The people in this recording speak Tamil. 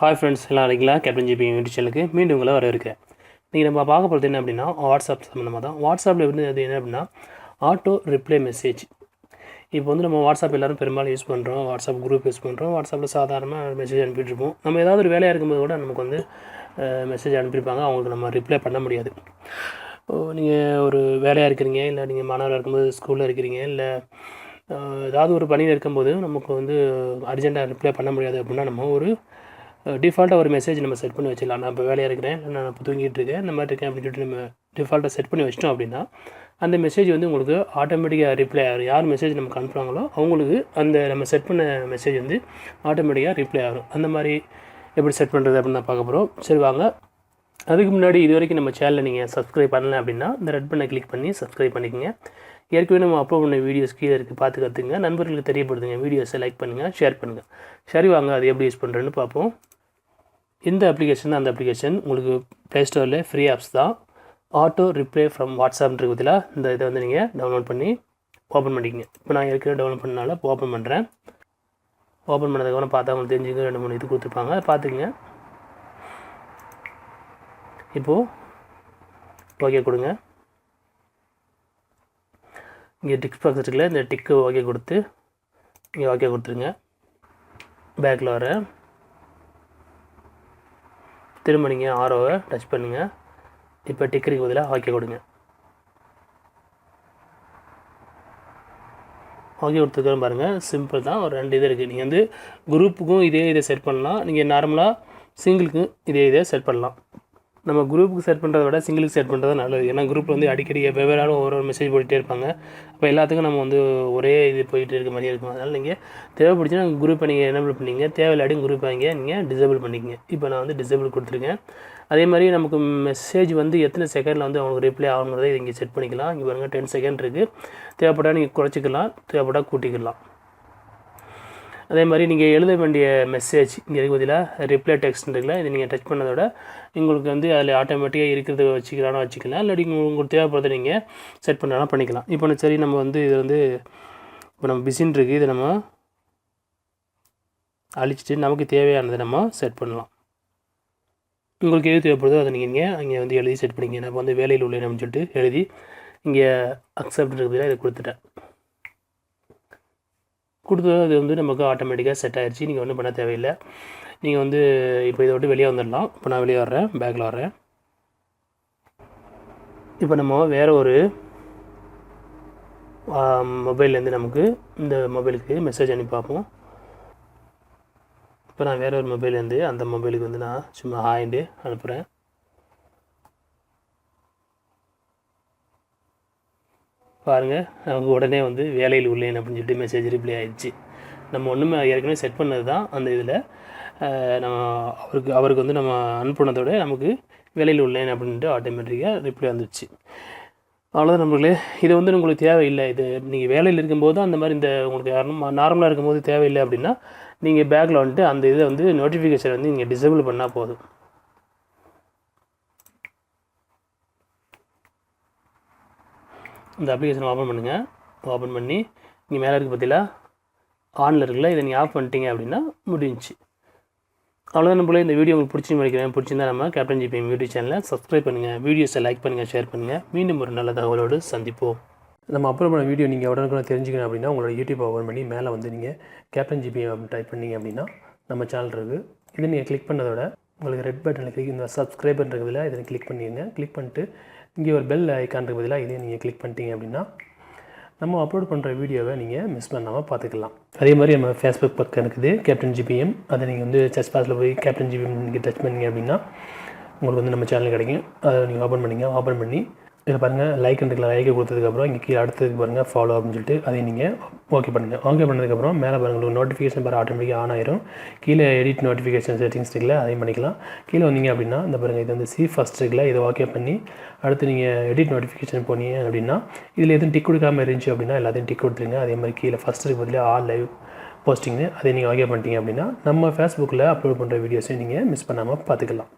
ஹாய் ஃப்ரெண்ட்ஸ் எல்லாம் இருக்கீங்களா? கேப்டன் ஜிபி யூடியூப் சேனலுக்கு மீண்டும் உங்களை வர இன்றைக்கி நம்ம பார்க்க போகிறது என்ன அப்படின்னா வாட்ஸ்அப் சம்மந்தமாக தான். வாட்ஸ்அப்பில் வந்து அது என்ன அப்படின்னா ஆட்டோ ரிப்ளை மெசேஜ் இப்போ வந்து நம்ம வாட்ஸ்அப் எல்லோரும் பெரும்பாலும் யூஸ் பண்ணுறோம் வாட்ஸ்அப் குரூப் யூஸ் பண்ணுறோம் வாட்ஸ்அப்பில் சாதாரணமாக மெசேஜ் அனுப்பிட்டுருப்போம். நம்ம ஏதாவது ஒரு வேலையாக இருக்கும்போது கூட நமக்கு வந்து மெசேஜ் அனுப்பியிருப்பாங்க. அவங்களுக்கு நம்ம ரிப்ளை பண்ண முடியாது. நீங்கள் ஒரு வேலையாக இருக்கிறீங்க இல்லை நீங்கள் மாணவராக இருக்கும்போது ஸ்கூலில் இருக்கிறீங்க இல்லை ஏதாவது ஒரு பணியில் இருக்கும்போது நமக்கு வந்து அர்ஜெண்ட்டாக ரிப்ளை பண்ண முடியாது அப்படின்னா நம்ம ஒரு டிஃபால்ட்டாக ஒரு மெசேஜ் நம்ம செட் பண்ணி வச்சிடலாம். நான் இப்போ வேலையாக இருக்கிறேன். நான் இப்போ தூங்கிட்டு இருக்கேன். இந்த மாதிரி இருக்கேன் அப்படின்னு சொல்லிட்டு நம்ம டிஃபால்ட்டாக செட் பண்ணி வச்சிட்டோம் அப்படின்னா அந்த மெசேஜ் வந்து உங்களுக்கு ஆட்டோமேட்டிக்காக ரிப்ளை ஆகும் யார் மெசேஜ் நமக்கு அனுப்புகிறாங்களோ அவங்களுக்கு அந்த நம்ம செட் பண்ண மெசேஜ் வந்து ஆட்டோமேட்டிக்காக ரிப்ளை ஆகும் அந்த மாதிரி எப்படி செட் பண்ணுறது அப்படின்னு நான் பார்க்க போகிறோம் சரி வாங்க. அதுக்கு முன்னாடி இது வரைக்கும் நம்ம சேனலை நீங்கள் சப்ஸ்கிரைப் பண்ணல அப்படின்னா இந்த ரெட் பண்ணை கிளிக் பண்ணி சப்ஸ்கிரைப் பண்ணிக்கோங்க. ஏற்கனவே நம்ம அப்லோட் பண்ண வீடியோஸ் கீழே இருக்குது பார்த்து கற்றுங்க நண்பர்களுக்கு தெரியப்படுத்துங்க. வீடியோஸை லைக் பண்ணுங்கள் ஷேர் பண்ணுங்கள் சரி வாங்க. அது எப்படி யூஸ் பண்ணுறேன்னு பார்ப்போம். இந்த அப்ளிகேஷன் அந்த அப்ளிகேஷன் உங்களுக்கு ப்ளே ஸ்டோரில் ஃப்ரீ ஆப்ஸ் தான். ஆட்டோ ரிப்ளே ஃப்ரம் வாட்ஸ்அப்ன்றது இதில் இந்த இதை வந்து நீங்கள் டவுன்லோட் பண்ணி ஓப்பன் பண்ணிக்கங்க. இப்போ நான் ஏற்கனவே டவுன்லோட் பண்ணனால ஓப்பன் பண்ணுறேன் ஓப்பன் பண்ணதுக்கப்புறம் பார்த்தா உங்களுக்கு தெரிஞ்சுக்க ரெண்டு மூணு இது கொடுத்துருப்பாங்க. பார்த்துக்குங்க. இப்போது ஓகே கொடுங்க. இங்கே டிக் பாக்ஸ் இருக்குல்ல இந்த டிக்கு ஓகே கொடுத்து இங்கே ஓகே கொடுத்துருங்க. பேக்கில் வரேன் திரும்ப நீங்கள் ஆரோவை டச் பண்ணுங்கள் இப்போ டிக்கருக்கு பதிலாக ஓகே கொடுங்க. ஓகே கொடுத்துருக்கோம் பாருங்கள் சிம்பிள் தான். ஒரு ரெண்டு இது இருக்குது நீங்கள் வந்து குரூப்புக்கும் இதே இதை செட் பண்ணலாம். நீங்கள் நார்மலாக சிங்கிளுக்கும் இதே இதை செட் பண்ணலாம். நம்ம குரூப்புக்கு செட் பண்ணுறத விட சிங்கிளுக்கு செட் பண்ணுறது நல்லது. ஏன்னா குரூப்பில் வந்து அடிக்கடி வெவ்வேறு ஆளும் ஒரு ஒரு மெசேஜ் போட்டுகிட்டே இருப்பாங்க. அப்போ எல்லாத்துக்கும் நம்ம வந்து ஒரே இது போயிட்டு இருக்க மாதிரியே இருக்கும். அதனால் நீங்கள் தேவைப்படுச்சுன்னா குரூப்பை நீங்கள் எனேபிள் பண்ணிங்க தேவையில்லாடி குரூப் வாங்க நீங்கள் டிசேபிள் பண்ணிக்கங்க. இப்போ நான் வந்து டிசேபிள் கொடுத்துருக்கேன். அதே மாதிரி நமக்கு மெசேஜ் வந்து எத்தனை செகண்டில் வந்து அவங்களுக்கு ரிப்ளை ஆகணுங்கிறத இங்கே செட் பண்ணிக்கலாம். இங்கே பாருங்கள் டென் செகண்ட் இருக்குது தேவைப்பட்டால் நீங்கள் குறைச்சிக்கலாம். தேவைப்பட்டால் கூட்டிக்கலாம். அதே மாதிரி நீங்கள் எழுத வேண்டிய மெசேஜ் இங்கே இருக்க பதிலாக ரிப்ளை டெக்ஸ்ட் இருக்குல்ல இது நீங்கள் டச் பண்ணதோட உங்களுக்கு வந்து அதில் ஆட்டோமேட்டிக்காக இருக்கிறத வச்சுக்கலாம்னு வச்சுக்கலாம் இல்லாட்டி உங்களுக்கு உங்களுக்கு தேவைப்படுறத நீங்கள் செட் பண்ணலாம் பண்ணிக்கலாம். இப்போ சரி நம்ம வந்து இது வந்து இப்போ நம்ம பிஸின் இருக்குது இதை நம்ம அழிச்சிட்டு நமக்கு தேவையானதை நம்ம செட் பண்ணலாம். உங்களுக்கு எது தேவைப்படுதோ அதை நீங்கள் இங்கே அங்கே வந்து எழுதி செட் பண்ணிங்க நான் வந்து வேலையில் உள்ளேன் அப்படின்னு சொல்லிட்டு எழுதி இங்கே அக்செப்ட் இருக்கிறதுல இதை கொடுத்துட்டேன். கொடுத்தது அது வந்து நமக்கு ஆட்டோமேட்டிக்காக செட் ஆகிடுச்சு நீங்கள் ஒன்றும் பண்ண தேவையில்லை. நீங்கள் வந்து இப்போ இதை விட்டு வெளியே வந்துடலாம். இப்போ நான் வெளியே வர்றேன். பேக்கில் வர்றேன். இப்போ நம்ம வேறு ஒரு மொபைல்லேருந்து நமக்கு இந்த மொபைலுக்கு மெசேஜ் அனுப்பி பார்ப்போம். இப்போ நான் வேறு ஒரு மொபைல்லேருந்து அந்த மொபைலுக்கு வந்து நான் சும்மா ஹாய்ண்டு அனுப்புகிறேன் பாருங்கள் அவங்க உடனே வந்து வேலையில் உள்ளேன் அப்படின்னு சொல்லிட்டு மெசேஜ் ரிப்ளை ஆயிடுச்சு. நம்ம ஒன்றுமே ஏற்கனவே செட் பண்ணது தான் அந்த இதில். நம்ம அவருக்கு அவருக்கு வந்து நம்ம அனுப்புனதோட நமக்கு வேலையில் உள்ளேன் அப்படின்ட்டு ஆட்டோமேட்டிக்காக ரிப்ளை வந்துடுச்சு அவ்வளோதான் நம்மளே இது வந்து உங்களுக்கு தேவையில்லை. இது நீங்கள் வேலையில் இருக்கும்போது அந்த மாதிரி இந்த உங்களுக்கு யாரும் நார்மலாக இருக்கும்போது தேவையில்லை அப்படின்னா நீங்கள் பேக்கில் வந்துட்டு அந்த இதை வந்து நோட்டிஃபிகேஷன் வந்து நீங்கள் டிசேபிள் பண்ணால் போதும். இந்த அப்ளிகேஷனை ஓப்பன் பண்ணுங்கள் ஓப்பன் பண்ணி இங்கே மேலே இருக்குது பார்த்தீங்களா ஆனில் இருக்குல்ல இதை நீங்கள் ஆஃப் பண்ணிட்டீங்க அப்படின்னா முடிஞ்சு அவ்வளோதான் நம்மளே இந்த வீடியோ உங்களுக்கு பிடிச்சி நினைக்கிறேன். பிடிச்சிருந்தா நம்ம கேப்டன் ஜிபிஎம் யூடியூப் சேனலை சப்ஸ்கிரைப் பண்ணுங்கள் வீடியோஸை லைக் பண்ணுங்கள் ஷேர் பண்ணுங்கள் மீண்டும் ஒரு நல்ல தகவலோடு சந்திப்போம். நம்ம அப்லோட் பண்ண வீடியோ நீங்கள் உடனுக்குடன் தெரிஞ்சுக்கணும் அப்படின்னா உங்களோட யூடியூப் ஓப்பன் பண்ணி மேலே வந்து நீங்கள் கேப்டன் ஜிபிஎம் டைப் பண்ணீங்க அப்படின்னா நம்ம சேனல் இருக்குது இதை நீங்கள் கிளிக் பண்ணதோட உங்களுக்கு ரெட் பட்டனில் கிளிக் இந்த சப்ஸ்கிரைப் இருக்கிறதுல இதை கிளிக் பண்ணிடுங்க கிளிக் பண்ணிட்டு இங்கே ஒரு பெல் ஐக்கானுக்கு பதிலாக இதையும் நீங்கள் கிளிக் பண்ணிட்டீங்க அப்படின்னா நம்ம அப்லோட் பண்ணுற வீடியோவை நீங்கள் மிஸ் பண்ணாமல் பார்த்துக்கலாம். அதே மாதிரி நம்ம ஃபேஸ்புக் பக்கம் இருக்குது கேப்டன் ஜிபிஎம் அதை நீங்கள் வந்து சர்ச் பாஸில் போய் கேப்டன் ஜிபிஎம் நீங்கள் டச் பண்ணீங்க அப்படின்னா உங்களுக்கு வந்து நம்ம சேனல் கிடைக்கும். அதை நீங்கள் ஓப்பன் பண்ணிங்க ஓப்பன் பண்ணி இதில் பாருங்கள் லைக் இருக்குல்ல லைக்கை கொடுத்ததுக்கப்புறம் இங்கே கீழே அடுத்ததுக்கு பாருங்கள் ஃபாலோ அப்படின்னு சொல்லிட்டு அதை நீங்கள் ஓகே பண்ணுங்கள் ஓகே பண்ணதுக்கப்புறம் மேலே பாருங்கள் உங்களுக்கு நோட்டிஃபிகேஷன் பாரு ஆட்டோமேட்டிக்காக ஆன் ஆயிரும். கீழே எடிட் நோட்டிஃபிகேஷன் செட்டிங்ஸ் இருக்குல்ல அதையும் பண்ணிக்கலாம். கீழே வந்தீங்க அப்படின்னா இந்த பாருங்கள் இது வந்து சி ஃபஸ்ட் இருக்குல்ல இதை ஓகே பண்ணி அடுத்து நீங்கள் எடிட் நோட்டிஃபிகேஷன் போனீங்க அப்படின்னா இதில் எதுவும் டிக் கொடுக்காமல் இருந்துச்சு அப்படின்னா எல்லாத்தையும் டிக் கொடுத்துருங்க. அதே மாதிரி கீழே ஃபஸ்ட்டுக்கு பதிலாக ஆல் லைவ் போஸ்டிங்னு அதை நீங்கள் ஓகே பண்ணிட்டீங்க அப்படின்னா நம்ம ஃபேஸ்புக்கில் அப்லோட் பண்ணுற வீடியோஸையும் நீங்கள் மிஸ் பண்ணாமல் பார்த்துக்கலாம்.